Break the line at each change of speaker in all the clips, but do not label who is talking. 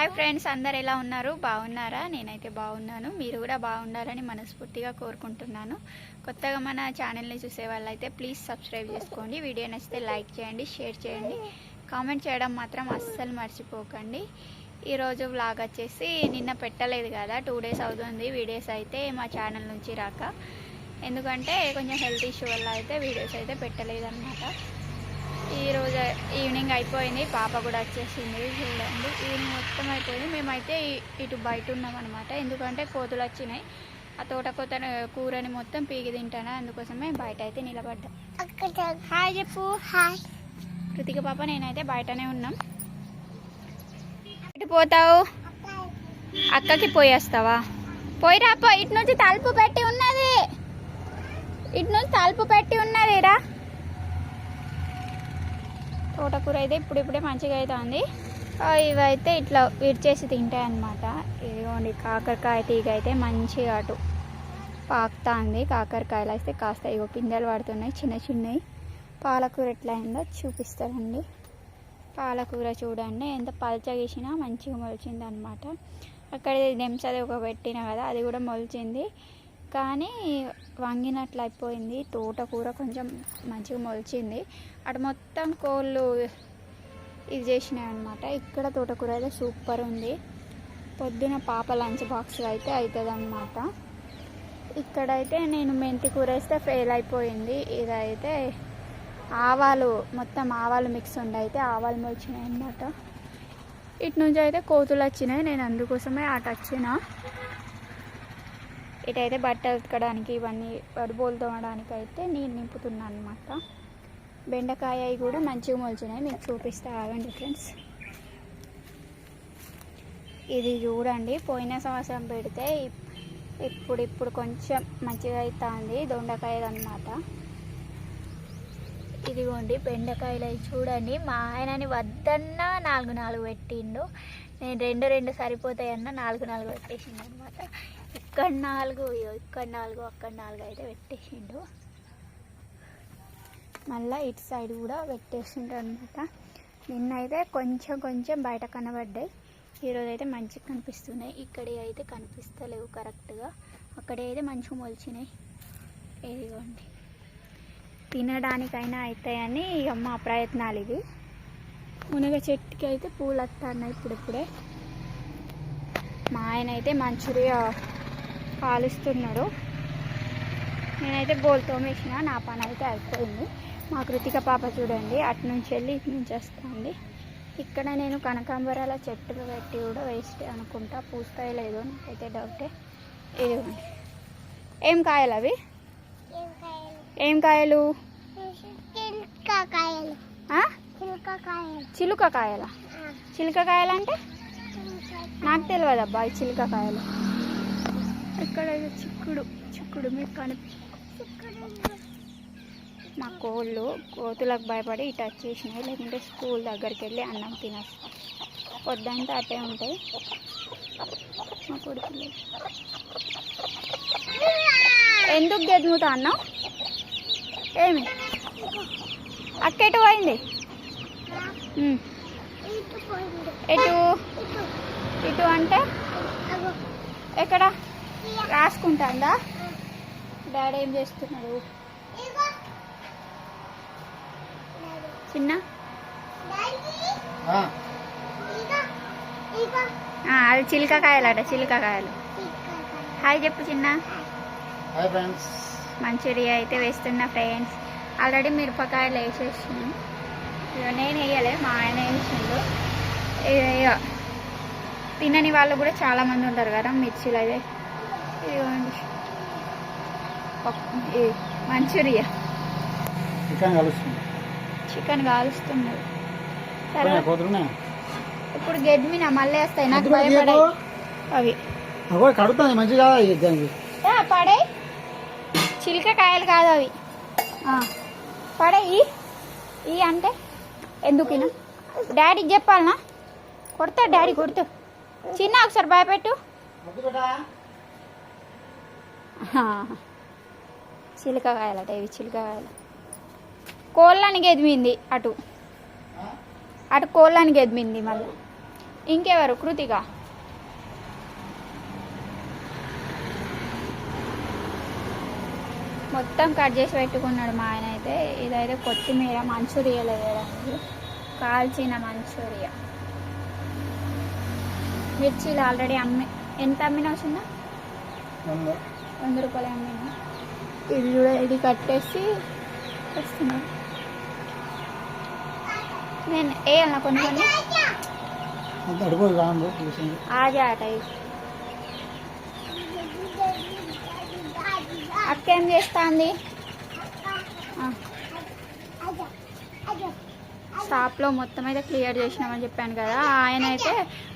Hi friends అందరు ఎలా ఉన్నారు? బాగున్నారా? నేనైతే బాగున్నాను. మీరు కూడా బాగుండాలని మనస్ఫూర్తిగా కోరుకుంటున్నాను. కొత్తగా మన ఛానల్ని చూసే వాళ్ళైతే ప్లీజ్ సబ్స్క్రైబ్ చేసుకోండి. వీడియో నచ్చితే లైక్ చేయండి షేర్ చేయండి. కామెంట్ చేయడం మాత్రం అస్సలు మర్చిపోకండి. ఈరోజు వ్లాగ్ వచ్చేసి నిన్న పెట్టలేదు కదా టూ డేస్ అవుతుంది. వీడియోస్ అయితే మా ఛానల్ నుంచి రాక. ఎందుకంటే కొంచెం హెల్త్ ఇష్యూ వల్ల అయితే వీడియోస్ అయితే పెట్టలేదు అనమాట ఈవినింగ్ అయిపోయింది పాప కూడా వచ్చేసింది చూడండి. ఈవినింగ్ మొత్తం అయిపోయింది. మేమైతే ఇటు బయట ఉన్నాం అనమాట ఎందుకంటే కోతులు వచ్చినాయి. ఆ తోట కొత్త కూరని మొత్తం పీకి తింటాను అందుకోసమే బయట అయితే నిలబడ్డా. హాయ్ చెప్పు.
హాయ్.
కృతిక పాప నేనైతే బయటనే ఉన్నాం. ఎటు పోతావు? అక్కకి పోయేస్తావా? పోయిరా పో. ఇటు నుంచి తలుపు పెట్టి ఉన్నది. ఇటు నుంచి తలుపు పెట్టి ఉన్నది తోటకూర అయితే ఇప్పుడిప్పుడే మంచిగా అవుతుంది. ఇవైతే ఇట్లా విడిచేసి తింటాయి అన్నమాట. ఇదిగోండి కాకరకాయ తీగ అయితే మంచిగా అటు పాకుతుంది. కాకరకాయలు అయితే కాస్త ఇగో పిందెలు పడుతున్నాయి చిన్న చిన్నవి. పాలకూర ఎట్లా అయిందో చూపిస్తారండి పాలకూర చూడండి ఎంత పలచగేసినా మంచిగా మొలిచింది అనమాట అక్కడ దెంసది ఒక పెట్టిన కదా అది కూడా మొలిచింది. కానీ వంగినట్లు అయిపోయింది తోటకూర కొంచెం మంచిగా మొలిచింది. అటు మొత్తం కోళ్ళు ఇది చేసినాయి అనమాట ఇక్కడ తోటకూర అయితే సూపర్ ఉంది. పొద్దున పాప లంచ్ బాక్స్ అయితే అవుతుంది అనమాట ఇక్కడైతే నేను మెంతి కూర వేస్తే ఫెయిల్ అయిపోయింది. ఇదైతే ఆవాలు మొత్తం ఆవాలు మిక్స్ ఉండి అయితే ఆవాలు మొలిచినాయి అనమాట ఇటు నుంచి అయితే కోతులు వచ్చినాయి. నేను అందుకోసమే అటు వచ్చిన. ఇటైతే బట్టలు ఉతకడానికి ఇవన్నీ వడిబోలు తోమడానికి అయితే నీళ్ళు నింపుతున్నాను అనమాట బెండకాయ అవి కూడా మంచిగా మొలిచినాయి. మీకు చూపిస్తా. ఆగండి ఫ్రెండ్స్. ఇది చూడండి. పోయిన సంవత్సరం పెడితే ఇప్- ఇప్పుడు ఇప్పుడు కొంచెం మంచిగా అవుతుంది దొండకాయలు అనమాట ఇదిగోండి బెండకాయలు అవి చూడండి. మా ఆయనని వద్దన్నా నాలుగు నాలుగు పెట్టిండు. నేను రెండు రెండు సరిపోతాయన్నా నాలుగు నాలుగు పెట్టేసిండు అనమాట ఇక్కడ నాలుగు ఇక్కడ నాలుగు అక్కడ నాలుగు అయితే పెట్టేసిండు. మళ్ళీ ఇటు సైడ్ కూడా పెట్టేసిండు అనమాట నిన్నైతే కొంచెం కొంచెం బయట కనబడ్డాయి. ఈరోజు అయితే మంచిగా కనిపిస్తున్నాయి. ఇక్కడ అయితే కనిపిస్తలేవు కరెక్ట్గా. అక్కడే అయితే మంచిగా మొలిచినాయి. ఇదిగోండి. తినడానికైనా అవుతాయని ఇక మా ప్రయత్నాలు ఇవి. మునగ చెట్టుకి అయితే పూలు వస్తున్నాయి ఇప్పుడిప్పుడే. మా ఆయన అయితే మంచూరియా కాలుస్తున్నాడు నేనైతే బోల్ తోమేసిన నా పని అయితే అయిపోయింది. మా కృతిక పాప చూడండి అటు నుంచి వెళ్ళి ఇటు నుంచి వస్తుంది. ఇక్కడ నేను కనకాంబరాల చెట్టు పెట్టి కూడా వేస్ట్ అనుకుంటా పూస్తాయో లేదో నాకైతే డౌటే. ఇదిగోండి. ఏం కాయలు అవి? ఏం కాయలు? చిలుక కాయల? చిలుక కాయలు అంటే నాకు తెలియదు అబ్బా ఈ చిలుక కాయలు ఇక్కడ చిక్కుడు చిక్కుడు మీకు కనిపి మా కోళ్ళు కోతులకు భయపడి ఇటు వచ్చేసినాయి లేకుంటే స్కూల్ దగ్గరికి వెళ్ళి అన్నం తినేస్తాం. పొద్దంతా అట్టే ఉంటాయి. మా కొడుకులు. ఎందుకు గెదుముతా అన్నావు? ఏమి? అక్క ఎటు పోయింది? ఎటు?
ఇటు.
అంటే? ఎక్కడ? రాసుకుంటాందా డాడీ ఏం చేస్తున్నాడు? చిన్న? అది చిలకకాయలట చిలకకాయలు. హాయ్ చెప్పు చిన్న. మంచూరియా అయితే వేస్తున్నా ఫ్రెండ్స్. ఆల్రెడీ మిరపకాయలు వేసేసాను. ఇక నేను వేయలే మా ఆయన వేసిండు. తినని వాళ్ళు కూడా చాలా మంది ఉంటారు కదా మిర్చిలు అవి. ఇది మంచూరియా.
చికెన్ కలుస్తుంది.
చికెన్ కాలుస్తున్నారు
పోతున్నాయి
ఇప్పుడు గెడ్మిన మళ్ళీ వస్తాయి. నాకు భయపడాయి. అవి.
కడుతుంది మంచిగా
పడేయ్. చిలక కాయలు కాదు అవి. ఆ, పడేయి. ఈ అంటే ఎందుకు డాడీకి చెప్పాలనా? కొడతా డాడీ కొడుతూ. చిన్న ఒకసారి భయపెట్టు. ఆ, ఇవి చిలకకాయలు. కోళ్ళని గెదిమింది అటు. అటు కోళ్ళని గెదిమింది మళ్ళీ. ఇంకెవరు? కృతిక. మొత్తం కట్ చేసి పెట్టుకున్నాడు మా ఆయన అయితే. ఇదైతే కొత్తిమీర మంచూరియాలో వేయడానికి. కాల్చిన మంచూరియా. మిర్చీలు ఆల్రెడీ అమ్మి ఎంత అమ్మినా వచ్చిందా వంద రూపాయలు అమ్మినా. ఇది కూడా ఇది కట్టేసి వస్తున్నాడు నేను వేయాలన్నా కొన్ని కొన్ని.
అంత అడిపోయి రాను చూసింది.
ఆజా అట అక్క ఏం చేస్తాంది? ఆ, షాప్లో మొత్తం అయితే క్లియర్ చేసినామని చెప్పాను కదా ఆయన అయితే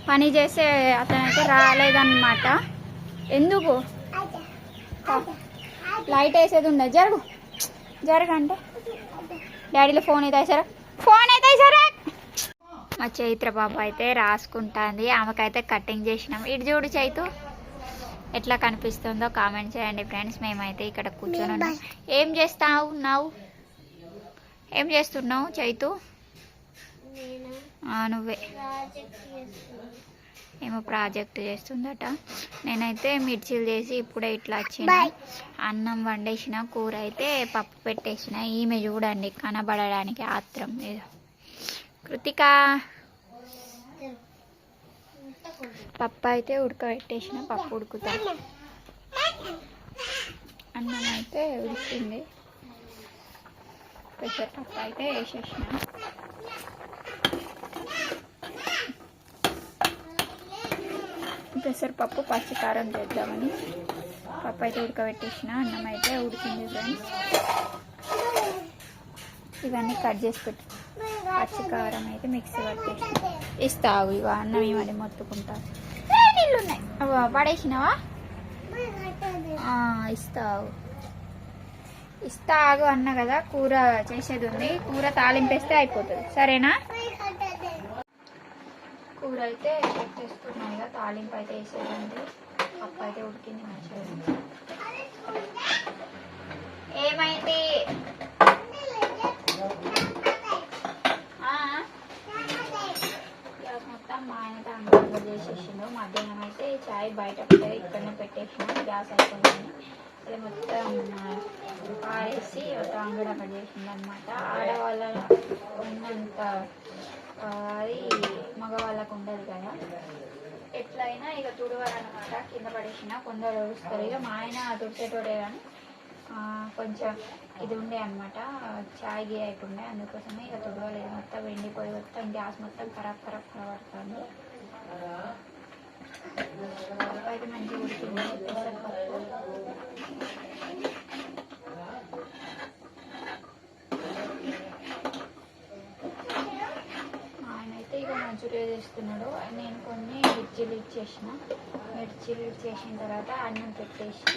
పని చేసే అతనైతే రాలేదన్నమాట. ఎందుకు? లైట్ వేసేది ఉందా? జరుగు. జరగంటే. డాడీలో ఫోన్ అయితే సరే ఫోన్ అయితే సరే మా చైత్ర బాబు అయితే రాసుకుంటుంది. ఆమెకైతే కటింగ్ చేసినాం. ఇటు చూడు చైతు. ఎట్లా కనిపిస్తుందో కామెంట్ చేయండి ఫ్రెండ్స్ మేమైతే ఇక్కడ కూర్చొని ఉన్నాం. ఏం చేస్తావు ఉన్నావు ఏం చేస్తున్నావు చైతు? నువ్వే. ఏమో ప్రాజెక్ట్ చేస్తుందట. నేనైతే మిర్చీలు చేసి ఇప్పుడే ఇట్లా వచ్చిన. అన్నం వండేసిన కూర అయితే పప్పు పెట్టేసిన. ఈమె చూడండి కనబడడానికి ఆత్రం ఏదో కృతిక. పప్పు అయితే ఉడకబెట్టేసిన పప్పు ఉడుకుతా. అన్నం అయితే ఉడికింది. పెసరపప్పు అయితే వేసేసిన. పెసరపప్పు పచ్చికారం చేద్దామని. పప్పు అయితే ఉడకబెట్టేసిన అన్నం అయితే ఉడికింది ఫ్రెండ్స్. ఇవన్నీ కట్ చేసి పెట్టి పచ్చికారం అయితే మిక్సీ పట్టేసిన. ఇస్తావు ఇవ అన్నం ఇవన్నీ మొత్తుకుంటా. ఏ, నీళ్ళు ఉన్నాయి పడేసినావా ఇస్తావు ఇస్తా ఆగు అన్న కదా కూర చేసేది ఉంది. కూర తాలింపేస్తే అయిపోతుంది. సరేనా? కూర అయితే పెట్టేసుకున్నాయి కదా తాలింపు అయితే వేసేది ఉంది పప్పు అయితే ఉడికింది మంచిగా ఏమైంది? గ్యాస్ మొత్తం మా ఆయన అంగడంలో చేసేసిండు. మధ్యాహ్నం అయితే చాయ్ బయట పెట్టేది ఇక్కడనే పెట్టేసినాం. గ్యాస్ అయిపోయింది. అది మొత్తం పారేసి ఒక అంగడంలో చేసిండు అనమాట ఆడవాళ్ళ ఉన్నంత అది మగవాళ్ళకు ఉండదు కదా? ఎట్లయినా ఇక తుడవాలన్నమాట. కింద పడేసిన కొందరు తుడుస్తారు ఇక మా ఆయన తుడిచేటోడే కానీ కొంచెం ఇది ఉండే అనమాట చాయ్ గీ అయిపోయిండే అందుకోసమే ఇక తుడవలేదు. మొత్తం వెండిపోయి మొత్తం గ్యాస్ మొత్తం ఖరాబ్ ఖరాబ్ కనబడుతుంది పప్పు అయితే మంచిగా ఉడికింది. పెసరపప్పు మా ఆయన అయితే ఇక మంచూరియా చేస్తున్నాడు. నేను కొన్ని మిర్చీలు ఇచ్చేసిన మిర్చీలు ఇచ్చేసిన తర్వాత అన్నం పెట్టేసి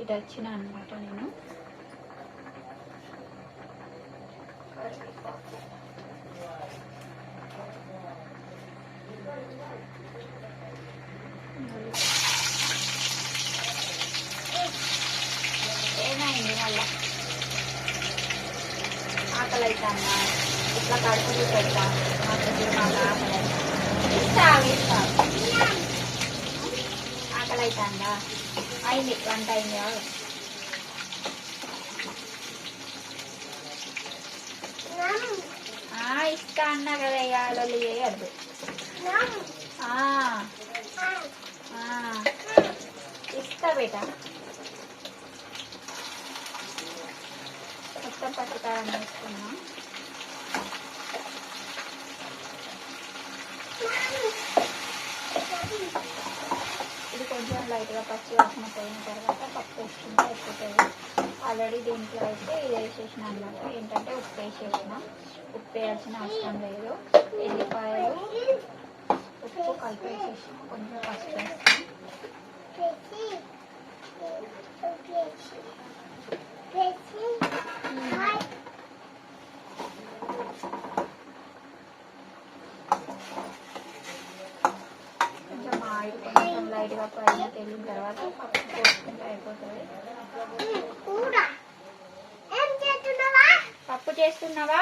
ఇటు వచ్చిన అనమాట నేను. ఏమైంది మళ్ళీ? ఆకలి అవుతానా ఇట్లా కడుపులు పెడతా ఆకలి అవుతుందా అయింది వంట అయింది ఆ, ఇస్తా అన్నా కదా ఇక చేయద్దు ఆ, ఆ, ఇస్తా బేట మొత్తం ఇది కొంచెం లైట్గా పచ్చి వాసన పోయిన తర్వాత పప్పు అయిపోతుంది ఆల్రెడీ దీంట్లో అయితే ఇది వేసేసిన అనమాట ఏంటంటే ఉప్పు వేసేసిన. ఉప్పు వేయాల్సిన అవసరం లేదు. ఎల్లిపాయలు ఉప్పు కలిపి వేసేసిన కొంచెం పసుపు వేస్తాం కొంచెం ఆయిల్ కొంచెం లైట్గా పైన తెలిసిన తర్వాత పప్పు పోసుకుంటే అయిపోతుంది. పప్పు చేస్తున్నావా?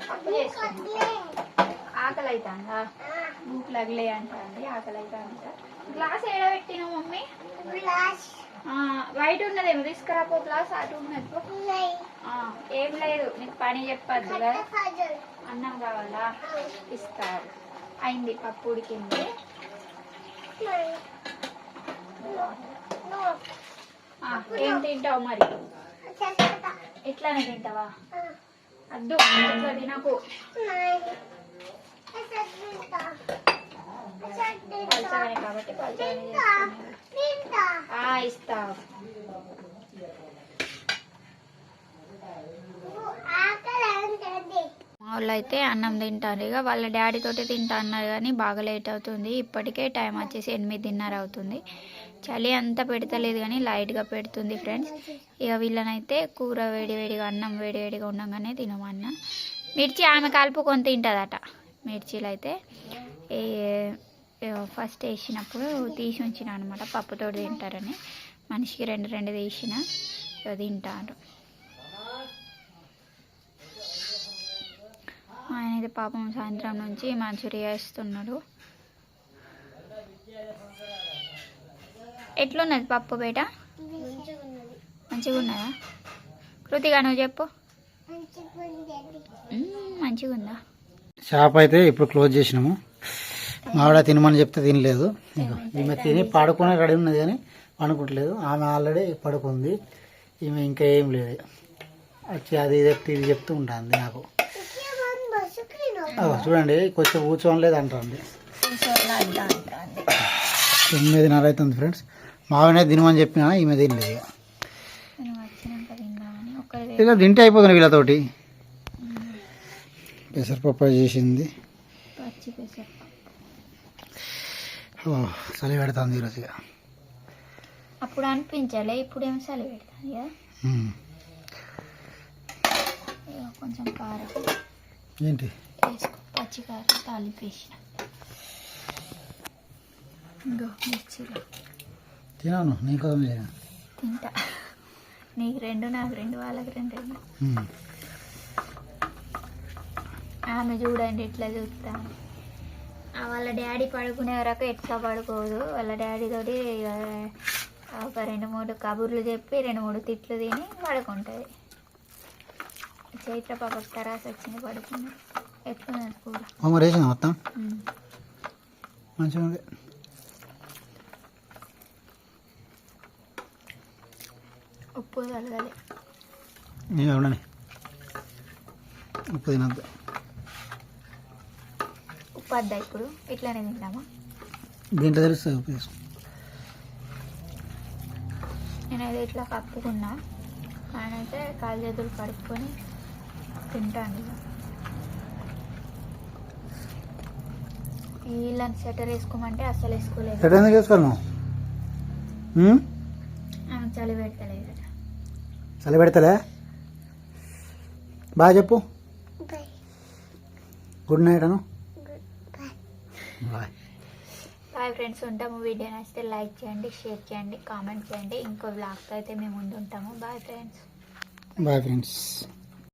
పప్పు చేస్తున్నా ఆకలి అవుతుందా భూక్ లగలే అంటుంది ఆకలి అవుతుంది గ్లాస్ ఏడబెట్టిన మమ్మీ?
గ్లాస్.
వైట్ ఉన్నదేమో తీసుకురాపో గ్లాస్ అటు ఉన్నది ఏం లేదు నీకు పని చెప్పద్దు కదా అన్నం కావాలా? ఇస్తారు. అయింది పప్పు ఉడికింది ఏం తింటావు మరి? ఎట్లానే తింటావా? అద్దు నాకు తినకు. పల్చగానే కాబట్టి పల్చగానే ఇస్తా. వాళ్ళు అయితే అన్నం తింటారు. ఇక వాళ్ళ డాడీ తోటి తింటా అన్నారు కానీ బాగా లేట్ అవుతుంది. ఇప్పటికే టైం వచ్చేసి ఎనిమిదిన్నర అవుతుంది. చలి అంతా పెడతలేదు కానీ లైట్గా పెడుతుంది ఫ్రెండ్స్. ఇక వీళ్ళనైతే కూర వేడివేడిగా అన్నం వేడివేడిగా ఉండగానే తినమన్నా మిర్చి ఆమె కలుపుకొని తింటుందట. మిర్చీలు అయితే ఫస్ట్ వేసినప్పుడు తీసి ఉంచిన అనమాట పప్పుతో తింటారని. మనిషికి రెండు రెండు తీసిన తింటారు. ఆయన అయితే పాపం సాయంత్రం నుంచి మంచూరియా వేస్తున్నాడు ఎట్లున్నది పప్పు బేట? మంచిగా ఉన్నదా కృతిగా నువ్వు చెప్పు. మంచిగా ఉందా
షాప్ అయితే ఇప్పుడు క్లోజ్ చేసినాము. మావిడ తినమని చెప్తే తినలేదు. ఈమె తిని పడుకునే రెడీ ఉన్నది కానీ పడుకుంటలేదు ఆమె ఆల్రెడీ పడుకుంది. ఈమె ఇంకా ఏం లేదు. వచ్చి అది ఇది చెప్తే ఇది చెప్తూ ఉంటుంది నాకు. చూడండి కొంచెం కూర్చోని లేదు అంటుంది తొమ్మిదిన్నర అవుతుంది ఫ్రెండ్స్. మావినే తినమని చెప్పినా ఈమె తినలేదు ఇక. తింటే అయిపోతుంది వీళ్ళతోటి. పెసరపప్పు చేసింది. చలి పెడుతుంది ఈరోజు
అప్పుడు అనిపించాలి ఇప్పుడు ఏం చలి కదా. ఇక కొంచెం కారం.
ఏంటి?
వేసుకో పచ్చి కారం తాలింపు వేసిన ఇంకో మిర్చిలో
తినాను నీకోసం చేయను
తింటా నీకు రెండు నాకు రెండు వాళ్ళకి రెండు. ఆమె చూడండి ఎట్లా చూస్తాను ఆ వాళ్ళ డాడీ పడుకునే వరకు ఎట్లా పడుకోదు. వాళ్ళ డాడీ తోటి ఇక ఒక రెండు మూడు కబుర్లు చెప్పి రెండు మూడు తిట్లు తిని పడుకుంటుంది. చైత్ర పాపకు తరాసు వచ్చింది కూర
అమ్మ రేసిందా మొత్తం. మంచిగా ఉంది.
ఉప్పు కలగాలి
నేను ఉండని. ఉప్పు తినద్దు.
ఉప్పు వద్దా ఇప్పుడు? ఇట్లానే తింటామా?
దీంట్లో తెలుస్తుంది ఉప్పు వేసుకో.
నేనైతే ఇట్లా కప్పుకున్నా. ఆయన అయితే కాలు చేతులు కడుక్కొని తింటాను ఇక వీళ్ళని స్వెటర్ వేసుకోమంటే అస్సలు వేసుకోలేదు.
ఎట్లా ఎందుకు?
ఆమె
చలి పెడతలే? బాగా చెప్పు. గుడ్ నైట్ అను. బాయ్
బాయ్ ఫ్రెండ్స్ ఉంటాము. వీడియో నచ్చితే లైక్ చేయండి షేర్ చేయండి కామెంట్ చేయండి. ఇంకో బ్లాగ్తో అయితే మేము ముందు ఉంటాము బాయ్ ఫ్రెండ్స్
బాయ్ ఫ్రెండ్స్